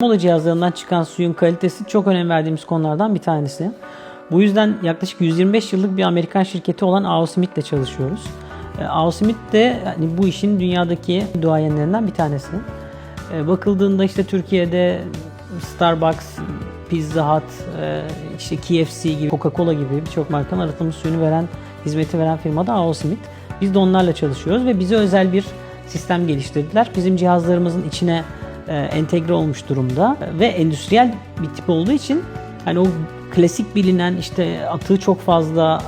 Mola cihazlarından çıkan suyun kalitesi çok önem verdiğimiz konulardan bir tanesi. Bu yüzden yaklaşık 125 yıllık bir Amerikan şirketi olan A.O. Smith ile çalışıyoruz. E, A.O. Smith de hani bu işin dünyadaki duayenlerinden bir tanesi. E, Bakıldığında işte Türkiye'de Starbucks, Pizza Hut, e, işte KFC gibi, Coca-Cola gibi birçok markanın arıtılmış suyunu veren, hizmeti veren firma da A.O. Smith. Biz de onlarla çalışıyoruz ve bize özel bir sistem geliştirdiler. Bizim cihazlarımızın içine entegre olmuş durumda ve endüstriyel bir tip olduğu için hani o klasik bilinen işte atığı çok fazla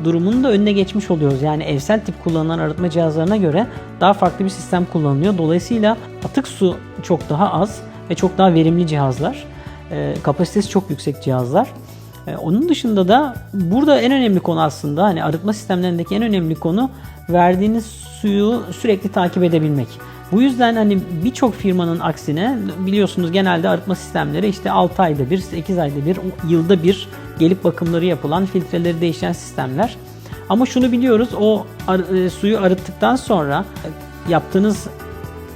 e, durumunun da önüne geçmiş oluyoruz. Yani evsel tip kullanılan arıtma cihazlarına göre daha farklı bir sistem kullanılıyor. Dolayısıyla atık su çok daha az ve çok daha verimli cihazlar. E, kapasitesi çok yüksek cihazlar. E, Onun dışında da burada en önemli konu aslında hani arıtma sistemlerindeki en önemli konu verdiğiniz suyu sürekli takip edebilmek. Bu yüzden hani birçok firmanın aksine biliyorsunuz genelde arıtma sistemleri işte 6 ayda bir, 8 ayda bir, yılda bir gelip bakımları yapılan, filtreleri değişen sistemler. Ama şunu biliyoruz o ar- e, suyu arıttıktan sonra yaptığınız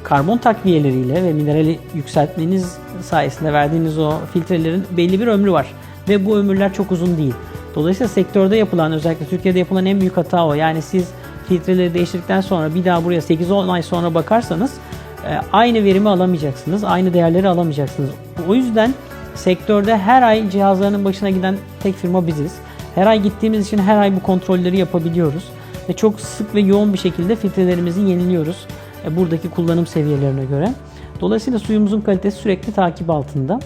karbon takviyeleriyle ve minerali yükseltmeniz sayesinde verdiğiniz o filtrelerin belli bir ömrü var. Ve bu ömürler çok uzun değil. Dolayısıyla sektörde yapılan özellikle Türkiye'de yapılan en büyük hata o. Yani siz filtreleri değiştirdikten sonra bir daha buraya 8-10 ay sonra bakarsanız e, aynı verimi alamayacaksınız. Aynı değerleri alamayacaksınız. O yüzden sektörde her ay cihazlarının başına giden tek firma biziz. Her ay gittiğimiz için her ay bu kontrolleri yapabiliyoruz. Ve çok sık ve yoğun bir şekilde filtrelerimizi yeniliyoruz. e, Buradaki kullanım seviyelerine göre. Dolayısıyla suyumuzun kalitesi sürekli takip altında.